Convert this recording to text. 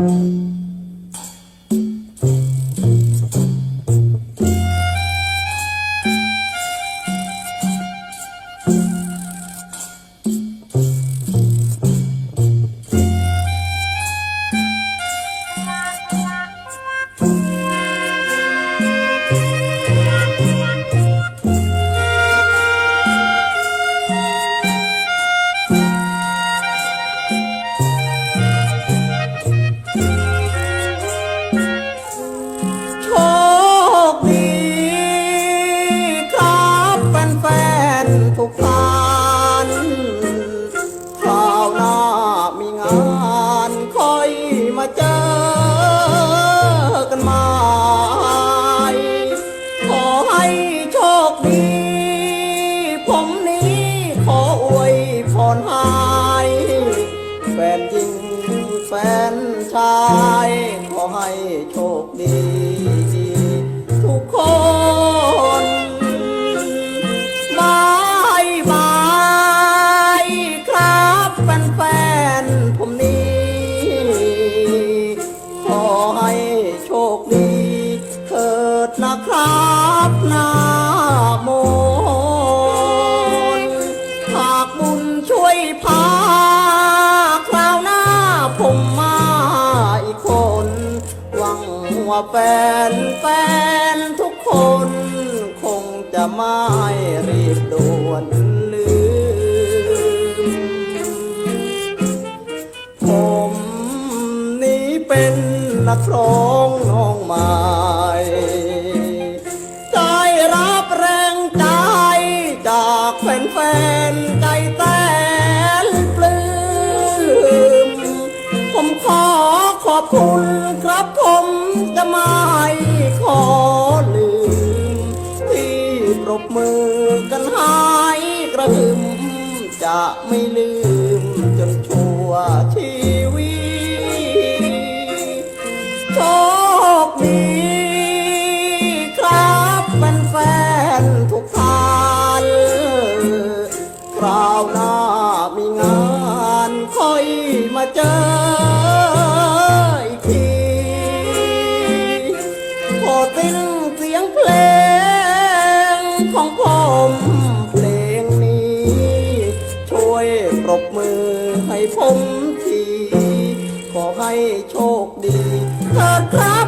โผมนี้ ขออวยพรให้แฟนหญิงแฟนชาย ขอให้โชคดี แฟนแฟนทุกคน คงจะไม่รีบด่วนลืม ผมนี้เป็นนักร้องน้องใหม่ได้รับแรงใจจากแฟนๆใจแต้นปลื้มผมขอขอบคุณครับผม ลืม ที่ปรบมือกันหายกระหึ่มจะไม่ลืมจนชั่วชีวิตโชคดีครับแฟนๆทุกท่านคราวหน้ามีงานค่อยมาเจอ เป็นเสียงเพลงของผมเพลงนี้ ช่วยปรบมือให้ผมที ขอให้โชคดีเถิดครับ